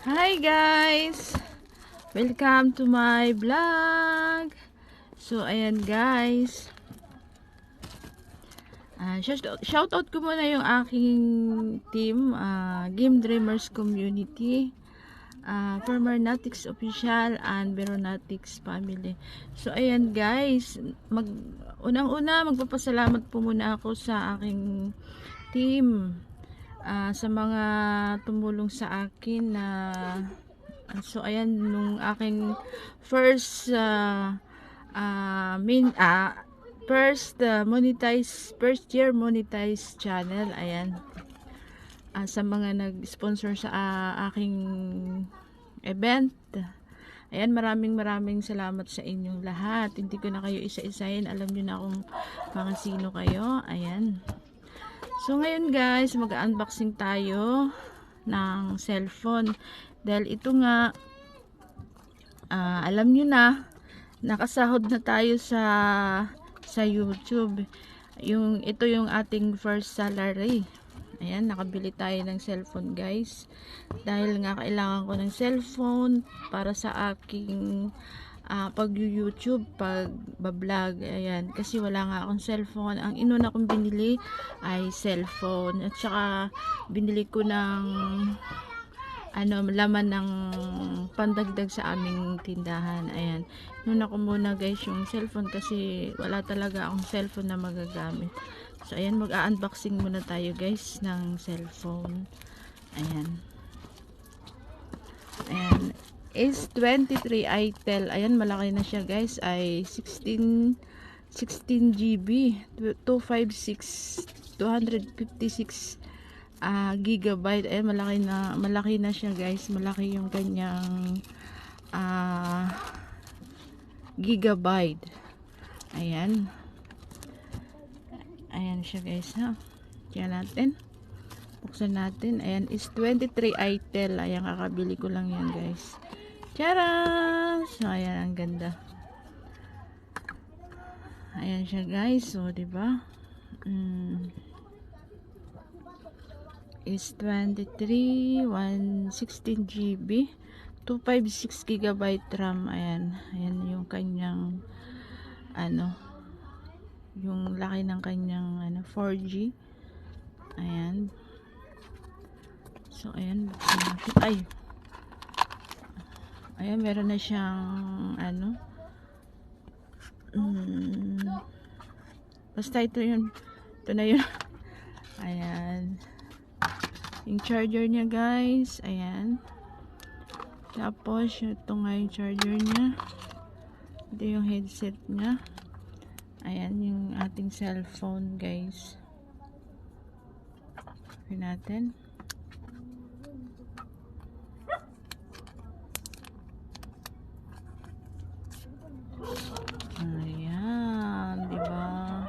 Hi guys! Welcome to my vlog! So, ayan guys. Shout, shout out ko muna yung aking team, ah, Game Dreamers Community, ah, Fermarnatics Official, and Veronatics Family. So, ayan guys. Mag, unang-una, magpapasalamat po muna ako sa aking team ah, sa mga tumulong sa akin na so ayan nung aking first uh, uh, main ah, first uh, monetize first year monetize channel ayan Ah, sa mga nag-sponsor sa ah, aking event Ayan, maraming maraming salamat sa inyong lahat. Hindi ko na kayo isa-isahin. Alam niyo na kung mga sino kayo. Ayan. So ngayon guys, mag-unboxing tayo ng cellphone. Dahil ito nga, ah, alam nyo na, nakasahod na tayo sa sa YouTube. Yung, ito yung ating first salary. Ayan, nakabili tayo ng cellphone guys. Dahil nga kailangan ko ng cellphone para sa aking ah, pag-YouTube, pag-vlog, ayan, kasi wala nga akong cellphone. Ang inuna kong binili ay cellphone. At saka, binili ko ng ano, laman ng pandagdag sa aming tindahan. Ayan. Nuna ko muna guys yung cellphone kasi wala talaga akong cellphone na magagamit. So, ayan, mag-unboxing muna tayo guys ng cellphone. Ayan. Ayan. Is 23 Itel. Ayan, malaki na siya guys. Ay 16 16 GB. 256 256 ah gigabyte. Ayan, malaki na malaki na siya guys. Malaki yung kanyang ah gigabyte. Ayan. Ayan siya guys ha. Kaya natin. Buksan natin. Ayan is 23 Itel. Ayan kakabili ko lang yan guys. Charan! So, ayan, ang ganda. Ayan siya, guys. So, di ba? Mm. Is 23, 116 GB, 256 GB RAM. Ayan. Ayan yung kanyang, ano, yung laki ng kanyang, ano, 4G. Ayan. So, ayan. Ay! Ayan, meron na siyang ano. Mm, basta ito yun. Ito na yun. Ayan. Yung charger niya guys. Ayan. Tapos, ito nga yung charger niya. Ito yung headset niya. Ayan, yung ating cellphone guys. Ito natin. Ayan, di ba?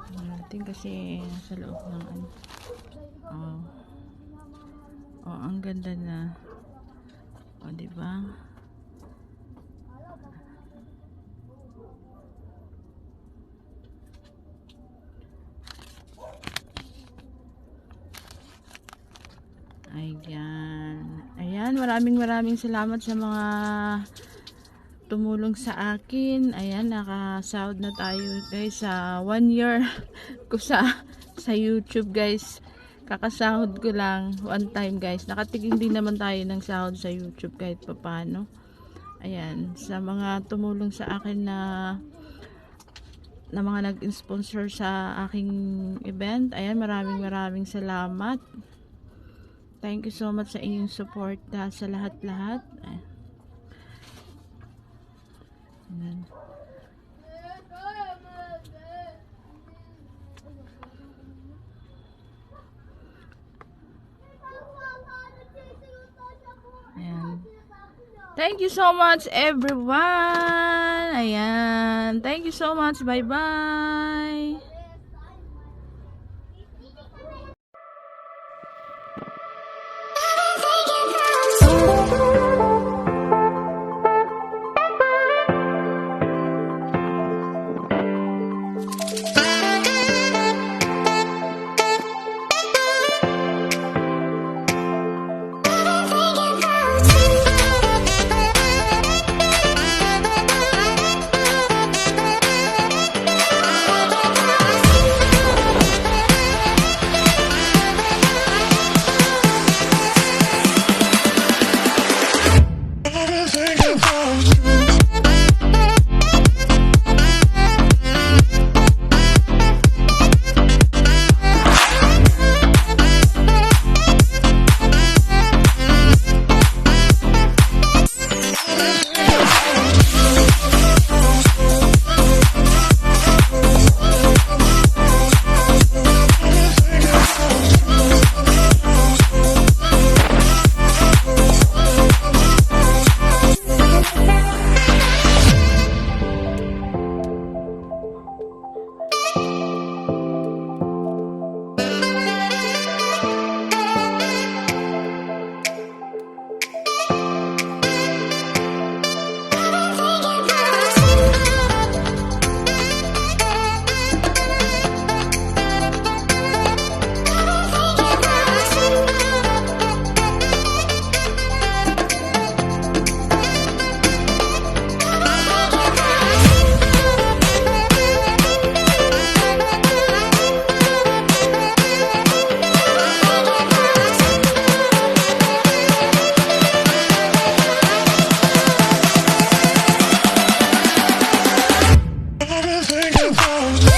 Tingnan natin kasi sa loob ng ano. Oh. Oh, ang ganda na. Oh, di ba? Ayan. Ayan, maraming maraming salamat sa mga tumulong sa akin. Ayan, nakasahod na tayo guys sa one year ko sa sa YouTube guys. Kakasahod ko lang one time guys. Nakatiging din naman tayo ng sahod sa YouTube kahit papano. Ayan, sa mga tumulong sa akin na na mga nag-sponsor sa aking event. Ayan, maraming maraming salamat. Thank you so much sa inyong support uh, sa lahat-lahat. Ayan. Ayan. Ayan. Thank you so much everyone. Ayan. Thank you so much. Bye-bye. Oh.